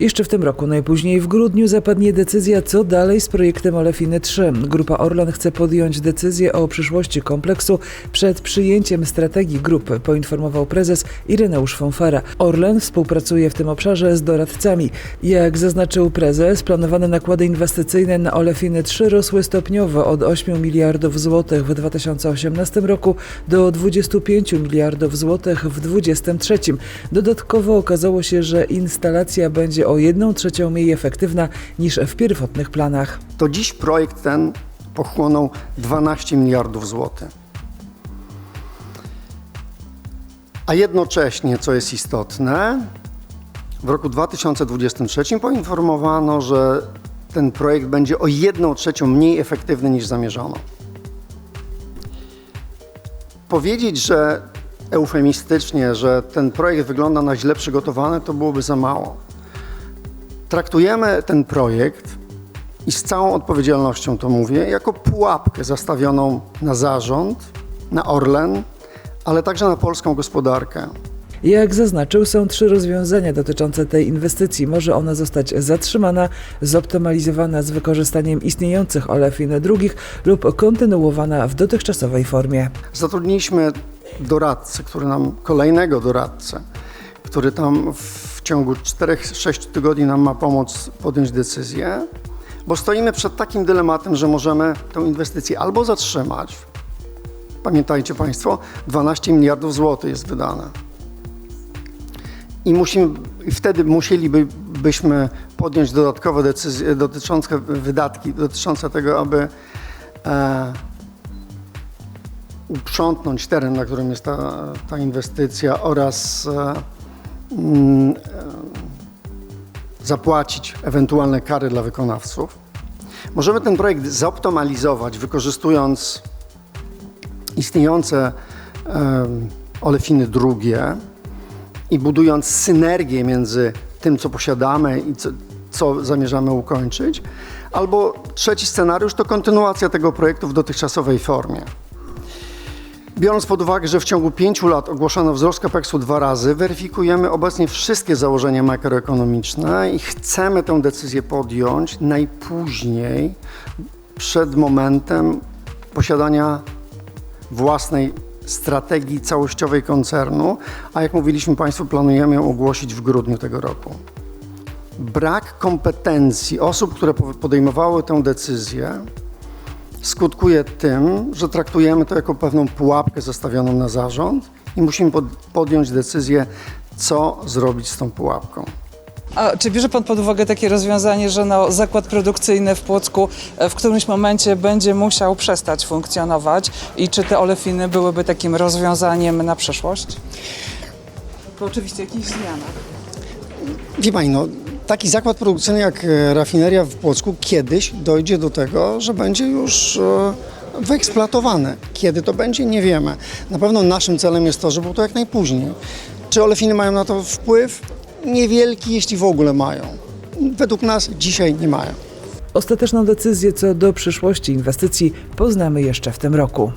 Jeszcze w tym roku, najpóźniej w grudniu, zapadnie decyzja, co dalej z projektem Olefiny 3. Grupa Orlen chce podjąć decyzję o przyszłości kompleksu przed przyjęciem strategii grupy, poinformował prezes Ireneusz Fonfara. Orlen współpracuje w tym obszarze z doradcami. Jak zaznaczył prezes, planowane nakłady inwestycyjne na Olefiny 3 rosły stopniowo od 8 miliardów złotych w 2018 roku do 25 miliardów złotych w 2023. Dodatkowo okazało się, że instalacja będzie o 1 trzecią mniej efektywna niż w pierwotnych planach. To dziś projekt ten pochłonął 12 miliardów złotych. A jednocześnie, co jest istotne, w roku 2023 poinformowano, że ten projekt będzie o 1 trzecią mniej efektywny niż zamierzano. Powiedzieć, że eufemistycznie, że ten projekt wygląda na źle przygotowany, to byłoby za mało. Traktujemy ten projekt i z całą odpowiedzialnością to mówię, jako pułapkę zastawioną na zarząd, na Orlen, ale także na polską gospodarkę. Jak zaznaczył, są trzy rozwiązania dotyczące tej inwestycji. Może ona zostać zatrzymana, zoptymalizowana z wykorzystaniem istniejących olefin drugich lub kontynuowana w dotychczasowej formie. Zatrudniliśmy doradcę, który nam, kolejnego doradcę, który tam w ciągu 4-6 tygodni nam ma pomóc podjąć decyzję, bo stoimy przed takim dylematem, że możemy tę inwestycję albo zatrzymać, pamiętajcie Państwo, 12 miliardów złotych jest wydane. I, musimy, wtedy musielibyśmy podjąć dodatkowe decyzje dotyczące wydatki, dotyczące tego, aby e, uprzątnąć teren, na którym jest ta, ta inwestycja oraz e, zapłacić ewentualne kary dla wykonawców. Możemy ten projekt zoptymalizować, wykorzystując istniejące e, olefiny drugie i budując synergię między tym, co posiadamy i co, co zamierzamy ukończyć. Albo trzeci scenariusz to kontynuacja tego projektu w dotychczasowej formie. Biorąc pod uwagę, że w ciągu pięciu lat ogłoszono wzrost kapeksu dwa razy, weryfikujemy obecnie wszystkie założenia makroekonomiczne i chcemy tę decyzję podjąć najpóźniej przed momentem posiadania własnej strategii całościowej koncernu, a jak mówiliśmy Państwu, planujemy ją ogłosić w grudniu tego roku. Brak kompetencji osób, które podejmowały tę decyzję, skutkuje tym, że traktujemy to jako pewną pułapkę zostawioną na zarząd i musimy pod, podjąć decyzję, co zrobić z tą pułapką. A czy bierze Pan pod uwagę takie rozwiązanie, że no, zakład produkcyjny w Płocku e, w którymś momencie będzie musiał przestać funkcjonować i czy te olefiny byłyby takim rozwiązaniem na przyszłość? Po oczywiście jakichś zmianach. Wie Pani, no, taki zakład produkcyjny jak e, rafineria w Płocku kiedyś dojdzie do tego, że będzie już e, wyeksploatowany. Kiedy to będzie, nie wiemy. Na pewno naszym celem jest to, żeby to jak najpóźniej. Czy olefiny mają na to wpływ? Niewielki, jeśli w ogóle mają. Według nas dzisiaj nie mają. Ostateczną decyzję co do przyszłości inwestycji poznamy jeszcze w tym roku.